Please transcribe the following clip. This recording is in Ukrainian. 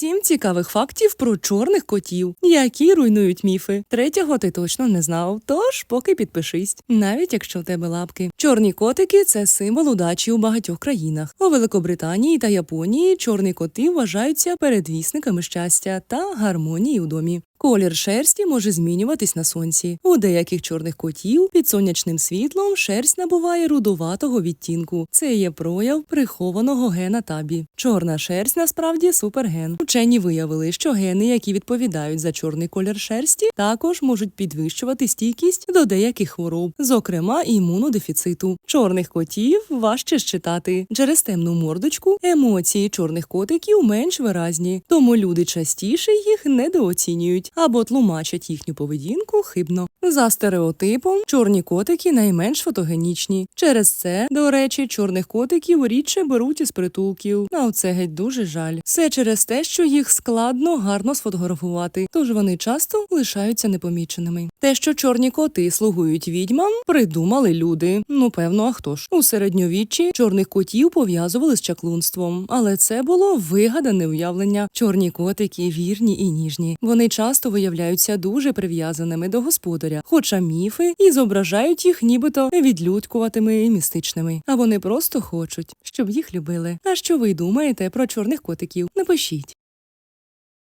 Сім цікавих фактів про чорних котів, які руйнують міфи. Третього ти точно не знав, тож поки підпишись, навіть якщо в тебе лапки. Чорні котики це символ удачі у багатьох країнах. У Великобританії та Японії чорні коти вважаються передвісниками щастя та гармонії у домі. Колір шерсті може змінюватись на сонці. У деяких чорних котів під сонячним світлом шерсть набуває рудуватого відтінку. Це є прояв прихованого гена табі. Чорна шерсть насправді суперген. Учені виявили, що гени, які відповідають за чорний колір шерсті, також можуть підвищувати стійкість до деяких хвороб, зокрема імунодефіциту. Чорних котів важче считати. Через темну мордочку емоції чорних котиків менш виразні, тому люди частіше їх недооцінюють або тлумачать їхню поведінку хибно. За стереотипом, чорні котики найменш фотогенічні. Через це, до речі, чорних котиків рідше беруть із притулків. А оце геть дуже жаль. Все через те, що їх складно гарно сфотографувати, тож вони часто лишаються непоміченими. Те, що чорні коти слугують відьмам, придумали люди. Ну певно, а хто ж у середньовіччі чорних котів пов'язували з чаклунством, але це було вигадане уявлення. Чорні котики вірні і ніжні. Вони часто виявляються дуже прив'язаними до господаря, хоча міфи і зображають їх нібито відлюдкуватими і містичними. А вони просто хочуть, щоб їх любили. А що ви думаєте про чорних котиків? Напишіть.